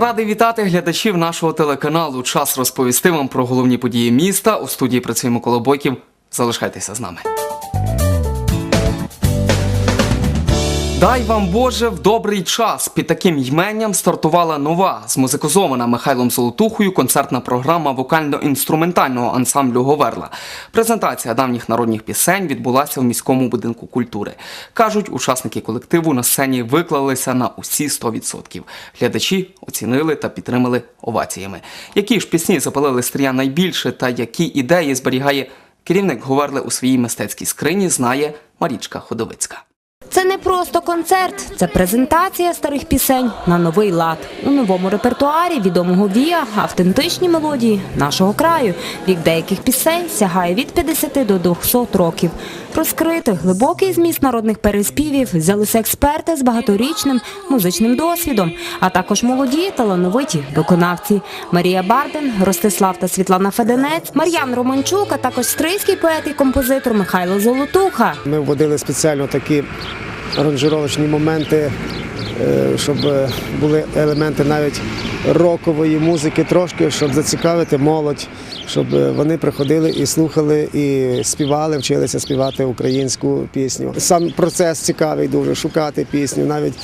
Радий вітати глядачів нашого телеканалу. Час розповісти вам про головні події міста. У студії працює Микола Бойків. Залишайтеся з нами. Дай вам Боже в добрий час. Під таким йменням стартувала нова змузикозована Михайлом Золотухою концертна програма вокально-інструментального ансамблю Говерла. Презентація давніх народних пісень відбулася в міському будинку культури. Кажуть, учасники колективу на сцені виклалися на усі 100%. Глядачі оцінили та підтримали оваціями. Які ж пісні запалили стрія найбільше та які ідеї зберігає керівник Говерли у своїй мистецькій скрині, знає Марічка Ходовицька. Це не просто концерт, це презентація старих пісень на новий лад. У новому репертуарі відомого Віа автентичні мелодії нашого краю. Вік деяких пісень сягає від 50 до 200 років. Розкрити глибокий зміст народних переспівів взялися експерти з багаторічним музичним досвідом, а також молоді талановиті виконавці Марія Барден, Ростислав та Світлана Феденець, Мар'ян Романчук, а також стрийський поет і композитор Михайло Золотуха. Ми вводили спеціально такі аранжировочні моменти, е, щоб е, були елементи навіть рокової музики трошки, щоб зацікавити молодь, щоб е, вони приходили і слухали, і співали, вчилися співати українську пісню. Сам процес цікавий дуже, шукати пісню. Навіть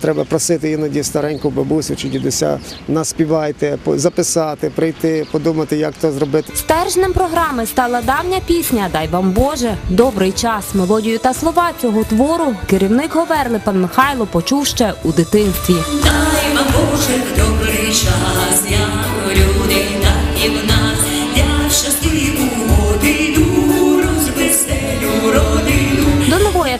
треба просити іноді стареньку бабусю чи дідуся, наспівайте, записати, прийти, подумати, як це зробити. Стержнем програми стала давня пісня Дай вам Боже, добрий час. Мелодію та слова цього твору керівник Говерли пан Михайло почув ще у дитинстві. Дай вам Боже добрий час, як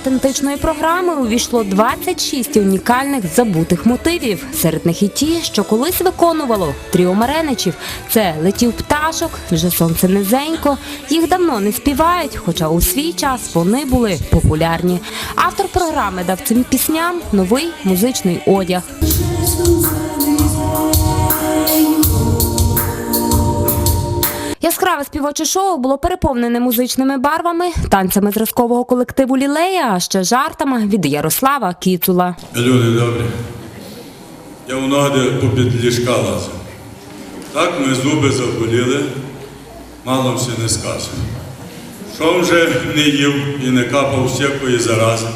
автентичної програми увійшло 26 унікальних забутих мотивів. Серед них і ті, що колись виконувало тріо Мареничів. Це летів пташок, вже сонце низенько. Їх давно не співають, хоча у свій час вони були популярні. Автор програми дав цим пісням новий музичний одяг. Яскраве співоче шоу було переповнене музичними барвами, танцями зразкового колективу Лілея, а ще жартами від Ярослава Кіцула. Люди добрі, я у ноги попід ліжка лазив. Так ми зуби заболіли, мало всі не сказав. Що вже не їв і не капав всякої зарази.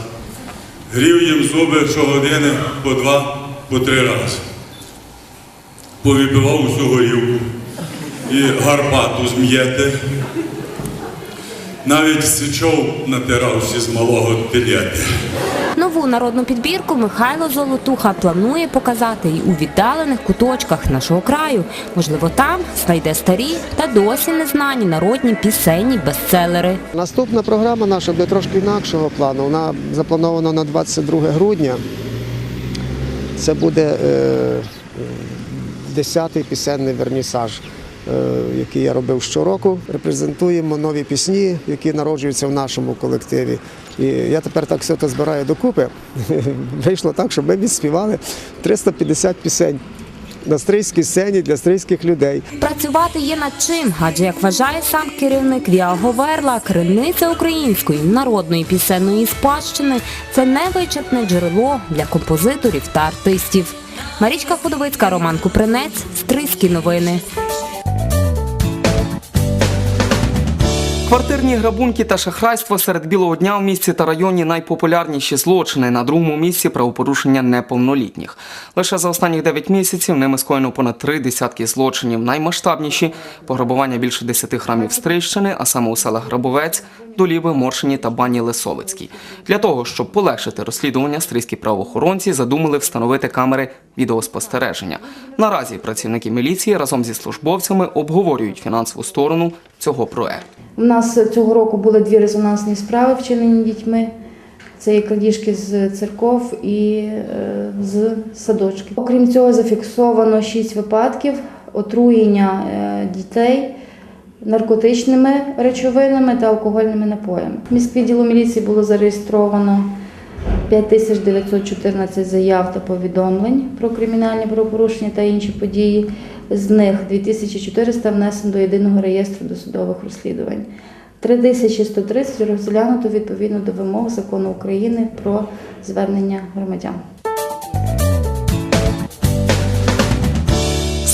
Грів їм зуби щогодини по два, по три рази. Повибивав усю горівку і гарбату зм'єти. Навіть сичов натирався з малого телети. Нову народну підбірку Михайло Золотуха планує показати і у віддалених куточках нашого краю. Можливо, там знайде старі та досі незнані народні пісенні бестселери. Наступна програма наша буде трошки інакшого плану. Вона запланована на 22 грудня. Це буде е, 10-й пісенний вернісаж, який я робив щороку. Репрезентуємо нові пісні, які народжуються в нашому колективі. І я тепер так все це збираю докупи. Вийшло так, що ми відспівали 350 пісень на стрийській сцені для стрийських людей. Працювати є над чим, адже як вважає сам керівник Віа Говерла, криниця української народної пісенної спадщини це невичерпне джерело для композиторів та артистів. Марічка Ходовицька, Роман Купринець, Стрийські новини. Квартирні грабунки та шахрайство серед білого дня в місті та районі найпопулярніші злочини. На другому місці правопорушення неповнолітніх. Лише за останніх 9 місяців ними скоєно понад три десятки злочинів. Наймасштабніші пограбування більше 10 храмів Стрийщини, а саме у селах Грабовець, Доліви, Моршині та Бані Лисовицькій. Для того, щоб полегшити розслідування, стрийські правоохоронці задумали встановити камери відеоспостереження. Наразі працівники міліції разом зі службовцями обговорюють фінансову сторону цього проекту. У нас цього року були дві резонансні справи, вчинені дітьми. Це і крадіжки з церков і е, з садочків. Окрім цього, зафіксовано шість випадків отруєння е, дітей наркотичними речовинами та алкогольними напоями. Міськвідділу міліції було зареєстровано 5914 заяв та повідомлень про кримінальні правопорушення та інші події. З них 2400 внесено до єдиного реєстру досудових розслідувань. 3130 розглянуто відповідно до вимог закону України про звернення громадян.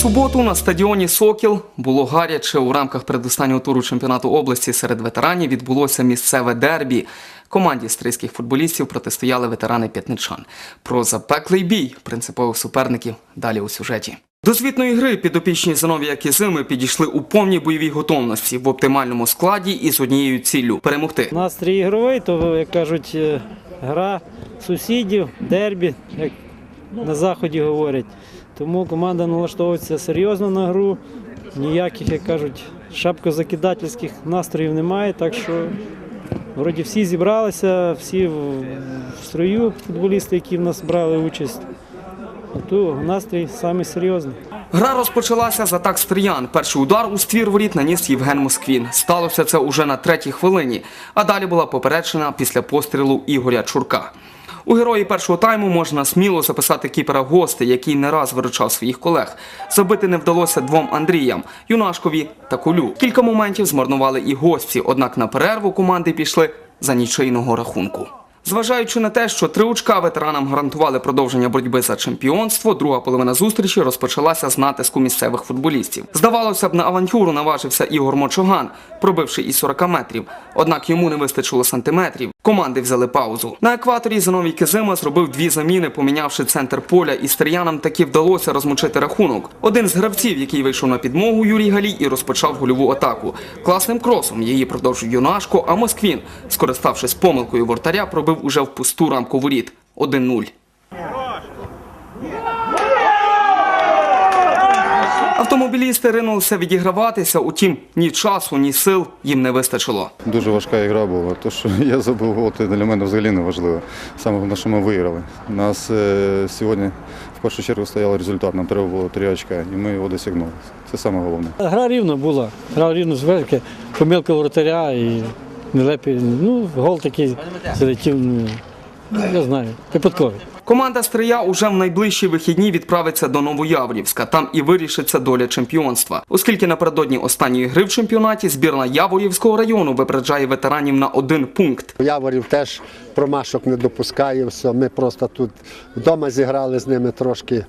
Суботу на стадіоні Сокіл було гаряче. У рамках передостаннього туру чемпіонату області серед ветеранів відбулося місцеве дербі. Команді стрийських футболістів протистояли ветерани п'ятничан. Про запеклий бій принципових суперників далі у сюжеті. До звітної гри підопічні Зиновія Кізими підійшли у повній бойовій готовності в оптимальному складі і з однією ціллю перемогти. Настрій ігровий, то, як кажуть, е, гра сусідів, дербі, як на заході говорять. Тому команда налаштовується серйозно на гру. Ніяких, як кажуть, шапкозакидательських настроїв немає. Так що вроді всі зібралися, всі в строю футболісти, які в нас брали участь. То настрій самий серйозний. Гра розпочалася з атак стріян. Перший удар у ствір воріт наніс Євген Москвін. Сталося це уже на третій хвилині, а далі була попереджена після пострілу Ігоря Чурка. У герої першого тайму можна сміло записати кіпера гостей, який не раз виручав своїх колег. Забити не вдалося двом Андріям Юнашкові та Кулю. Кілька моментів змарнували і гості, однак на перерву команди пішли за нічийного рахунку. Зважаючи на те, що три очка ветеранам гарантували продовження боротьби за чемпіонство, друга половина зустрічі розпочалася з натиску місцевих футболістів. Здавалося б, на авантюру наважився Ігор Мочоган, пробивши із 40 метрів. Однак йому не вистачило сантиметрів. Команди взяли паузу. На екваторі Зиновій Кизима зробив дві заміни, помінявши центр поля, і стріянам таки вдалося розмочити рахунок. Один з гравців, який вийшов на підмогу, Юрій Галій, і розпочав гольову атаку. Класним кросом її продовжив Юнашко, а Москвін, скориставшись помилкою вортаря, пробив уже в пусту рамку воріт 1-0. Автомобілісти ринулися відіграватися, утім ні часу, ні сил їм не вистачило. Дуже важка ігра була. То, що я забив гол, це для мене взагалі не важливо. Саме головне, що ми виграли. У нас е, сьогодні в першу чергу стояв результат. Нам треба було три очка, і ми його досягнули. Це саме головне. Гра рівно була. Гра рівно зверху, помилка воротаря і нелепі. Ну, гол такий залетів, ну, я знаю, випадковий. Команда Стрия уже в найближчі вихідні відправиться до Новояврівська. Там і вирішиться доля чемпіонства. Оскільки напередодні останньої гри в чемпіонаті збірна Яворівського району випереджає ветеранів на один пункт. Яворів теж промашок не допускає. Все. Ми просто тут вдома зіграли з ними трошки.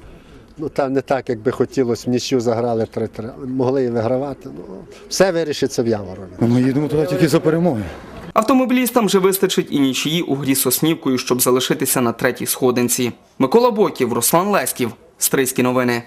Ну там не так, як би хотілося, в нічю заграли 3-3. Могли і вигравати. Ну, все вирішиться в Яворові. Ми їдемо туди тільки за перемоги. Автомобілістам вже вистачить і нічиї у грі Соснівкою, щоб залишитися на третій сходинці. Микола Боків, Руслан Леськів. Стрийські новини.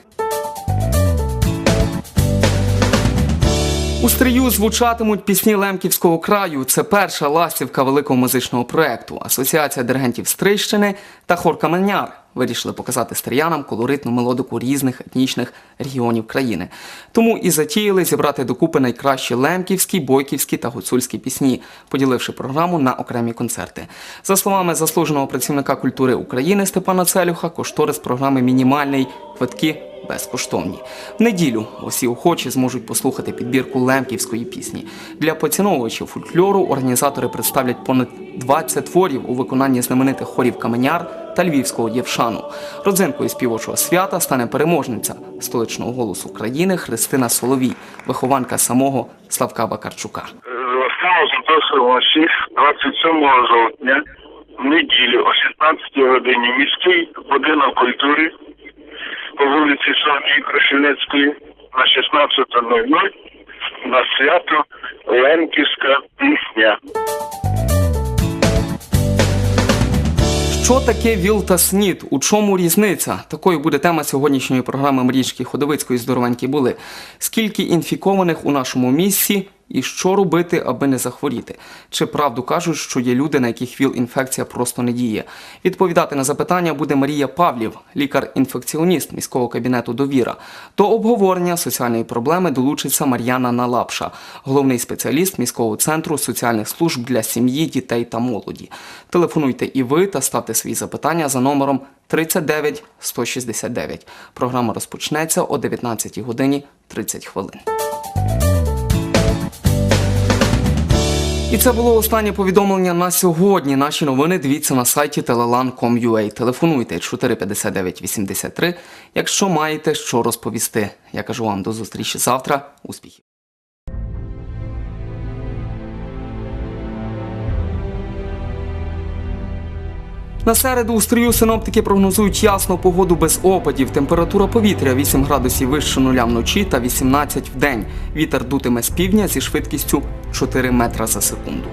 У стрію звучатимуть пісні Лемківського краю. Це перша ластівка великого музичного проекту. Асоціація диригентів Стрийщини та хор Каменяр вирішили показати стріянам колоритну мелодику різних етнічних регіонів країни. Тому і затіяли зібрати докупи найкращі лемківські, бойківські та гуцульські пісні, поділивши програму на окремі концерти. За словами заслуженого працівника культури України Степана Целюха, кошторис програми мінімальний. Квитки безкоштовні. В неділю усі охочі зможуть послухати підбірку лемківської пісні. Для поціновувачів фольклору організатори представлять понад 20 творів у виконанні знаменитих хорів Каменяр та Львівського Євшану. Родзинкою співочого свята стане переможниця столичного голосу країни Христина Соловій, вихованка самого Славка Вакарчука. Ласкаво запрошуємо всіх 27 жовтня в неділю о 16 годині міський будинок культури по вулиці Софії Крашенецької на 16.00 на свято Ленківська пісня. Що таке ВІЛ та СНІД? У чому різниця? Такою буде тема сьогоднішньої програми Мрічки Ходовицької здоровенькі були. Скільки інфікованих у нашому місті і що робити, аби не захворіти? Чи правду кажуть, що є люди, на яких ВІЛ-інфекція просто не діє? Відповідати на запитання буде Марія Павлів, лікар-інфекціоніст міського кабінету Довіра. До обговорення соціальної проблеми долучиться Мар'яна Налапша, головний спеціаліст міського центру соціальних служб для сім'ї, дітей та молоді. Телефонуйте і ви та ставте свої запитання за номером 39 169. Програма розпочнеться о 19 годині 30 хвилин. І це було останнє повідомлення на сьогодні. Наші новини дивіться на сайті telelan.com.ua. Телефонуйте 459 83, якщо маєте що розповісти. Я кажу вам до зустрічі завтра. Успіхів! На середу у стрію синоптики прогнозують ясну погоду без опадів. Температура повітря 8 градусів вище нуля вночі та 18 в день. Вітер дутиме з півдня зі швидкістю 4 метра за секунду.